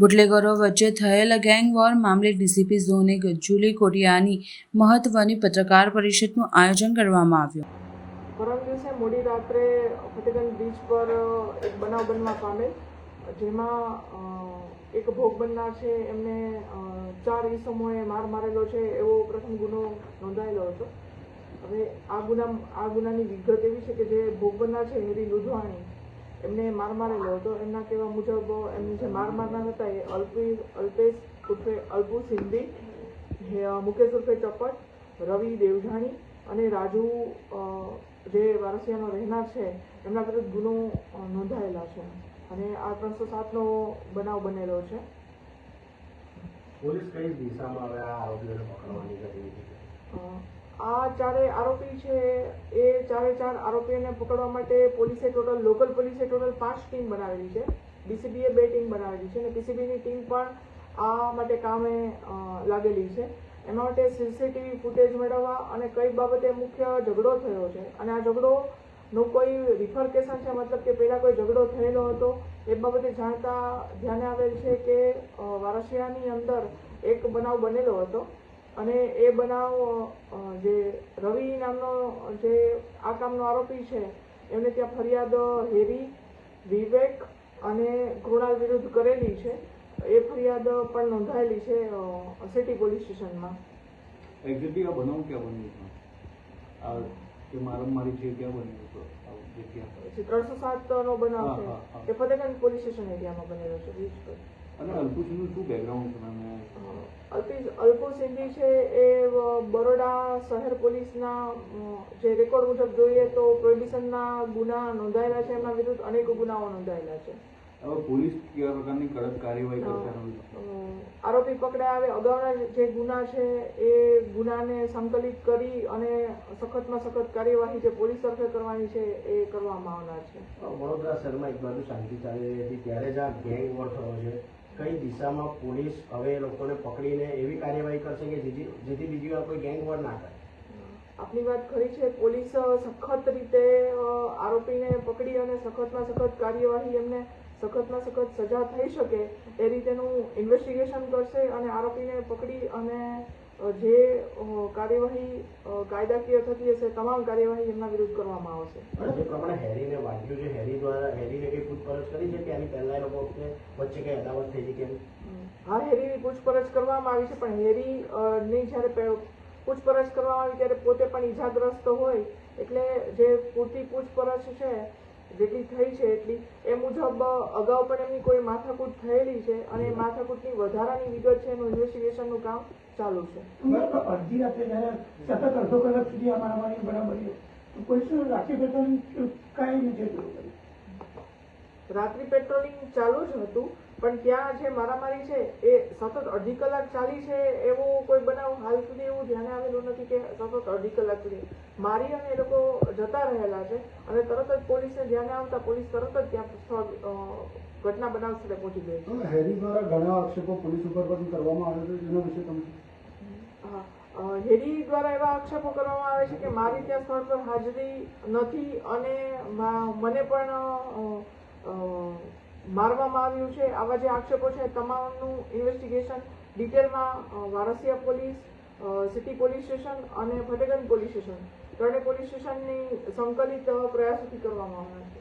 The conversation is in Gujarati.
બુટલેગરો વચ્ચે થયેલ ગેંગ વોર મામલે ડીસીપી ઝોને ગજુલી જુલી કોટિયાની મહત્વની પત્રકાર પરિષદનું આયોજન કરવામાં આવ્યું. પરમ દિવસે મોડી રાત્રે ફતેગંજ બીચ પર એક બનાવ બનવા પામેલ, જેમાં એક ભોગ બનનાર છે, એમને ચાર ઈસમોએ માર મારેલો છે, એવો પ્રથમ ગુનો નોંધાયેલો હતો. હવે આ ગુના આ ગુનાની વિગત એવી છે કે જે ભોગ બનનાર છે, હેરી લુધવાણી એમને માર મારેલો હતો. એમના કહેવા મુજબ એમને જે માર મારનાર હતા એ અલ્પી અલ્પેશ ઉર્ફે અલ્પુ સિંધી હે, મુકેશ ઉર્ફે ચપટ રવિ દેવજાણી અને રાજુ જે વારસિયાનો રહેનાર છે એમના વિરુદ્ધ ગુનો નોંધાયેલા છે. અને આ ત્રણસો સાતનો બનાવ બનેલો છે. પોલીસ કઈ દિશામાં હવે આ આરોપીઓને પકડવાની કરી આ ચારે આરોપી છે, એ ચારે ચાર આરોપીઓને પકડવા માટે પોલીસે ટોટલ, લોકલ પોલીસે ટોટલ પાંચ ટીમ બનાવેલી છે. ડીસીબીએ બે ટીમ બનાવેલી છે અને પીસીબીની ટીમ પણ આ માટે કામે લાગેલી છે. એના માટે સીસીટીવી ફૂટેજ મેળવવા અને કઈ બાબતે મુખ્ય ઝઘડો થયો છે. અને આ ઝઘડો નો કોઈ રિફરકેશન છે, મતલબ કે પહેલાં કોઈ ઝઘડો થયેલો હતો, એ બાબતે જાણતા ધ્યાને આવેલ છે કે વારસિયાની અંદર એક બનાવ બનેલો હતો. અને એ બનાવ જે રવિ નામનો જે આ કામનો આરોપી છે એમને ત્યાં ફરિયાદ હેરી વિવેક અને કૃણાલ વિરુદ્ધ કરેલી છે. એ ફરિયાદ પણ નોંધાયેલી છે સિટી પોલીસ સ્ટેશનમાં. એક્ઝેક્ટલી આ બનાવ ક્યાં બન્યું છે આ જે મારામારી છે ક્યાં બન્યું પછી ત્રણસો સાત નો બનાવ છે. એ ફતેગંજ પોલીસ સ્ટેશન એરિયામાં બનેલો છે અને અલ્પુજીનું શું બેકગ્રાઉન્ડ છે? અને અલ્પી અલ્પુ સિંધી છે એ બરોડા શહેર પોલીસના જે રેકોર્ડ મુજબ જોઈએ તો પ્રોહિબિશનના ગુના નોંધાયેલા છે એમના વિરુદ્ધ અનેક ગુનાઓ નોંધાયેલા છે. હવે પોલીસ કેવા પ્રકારની કડક કાર્યવાહી કરશે આરોપી પકડ્યા આવે અગાઉના જે ગુના છે એ ગુનાને સંકલિત કરી અને સખતમાં સખત કાર્યવાહી જે પોલીસ તરફે કરવાની છે એ કરવામાં આવનાર છે. વડોદરા શહેરમાં એક બાજુ શાંતિ ચાલી રહી હતી ત્યારે જ આ ગેંગ વોર થયો છે. કઈ દિશામાં પોલીસ હવે એ લોકોને પકડીને એવી કાર્યવાહી કરશે કે જેથી બીજી વાર કોઈ ગેંગ વોર ના કરે આપની વાત ખરી છે. પોલીસ સખત રીતે આરોપીને પકડી અને સખતમાં સખત કાર્યવાહી એમને સખતમાં સખત સજા થઈ શકે એ રીતેનું ઇન્વેસ્ટિગેશન કરશે અને આરોપીને પકડી અને જે કાર્યવાહી કાયદાકીય થતી હશે તમામ કાર્યવાહી એમના વિરુદ્ધ કરવામાં આવશે. જે પ્રમાણે હેરીને વાગ્યું છે હેરી દ્વારા હેરીને કઈ પૂછપરછ કરી છે કે આની પહેલા લોકો વચ્ચે કઈ અદાવત થઈ છે કેમ હા હેરીની પૂછપરછ કરવામાં આવી છે પણ હેરી ની જ્યારે પૂછપરછ કરવામાં આવી ત્યારે પોતે પણ ઈજાગ્રસ્ત હોય એટલે જે પૂરતી પૂછપરછ છે જેટલી થઈ છે એટલી. એ મુજબ અગાઉ પણ એમની કોઈ માથાકૂટ થયેલી છે અને એ માથાકૂટની વધારાની વિગત છે એનું ઇન્વેસ્ટિગેશનનું કામ ચાલુ છે. અડધી રાત્રે જયારે સતત અડધો કલાક સુધી આ મારામારી બરાબરી કોઈ રાત્રિ પેટ્રોલિંગ કાંઈ નથી રાત્રિ પેટ્રોલિંગ ચાલુ જ હતું. પણ ત્યાં જે મારામારી છે એ સતત અડધી કલાક ચાલી છે એવો કોઈ બનાવ હાલ સુધી એવું ધ્યાને આવેલું નથી કે સતત અઢી કલાક સુધી. મારી અને એ લોકો જતા રહેલા છે અને તરત જ પોલીસને ધ્યાને આવતા પોલીસ તરત જ ત્યાં સ્થળ ઘટના બનાવ સ્થળે પહોંચી ગઈ. છે હેરી દ્વારા ઘણા આક્ષેપો પોલીસ ઉપર પણ કરવામાં આવે છે એના વિશે તમે? હા, અ, હેડી દ્વારા એવા આક્ષેપો કરવામાં આવે છે કે મારી ત્યાં સ્થળ પર હાજરી નથી અને મને પણ મારવામાં આવ્યું છે. આવા જે આક્ષેપો છે, તમામનું ઇન્વેસ્ટિગેશન ડિટેલમાં Varasiya police city police station અને ફતેગંજ પોલીસ સ્ટેશન ત્રણેય પોલીસ સ્ટેશનની સંકલિત પ્રયાસોથી કરવામાં આવ્યા છે.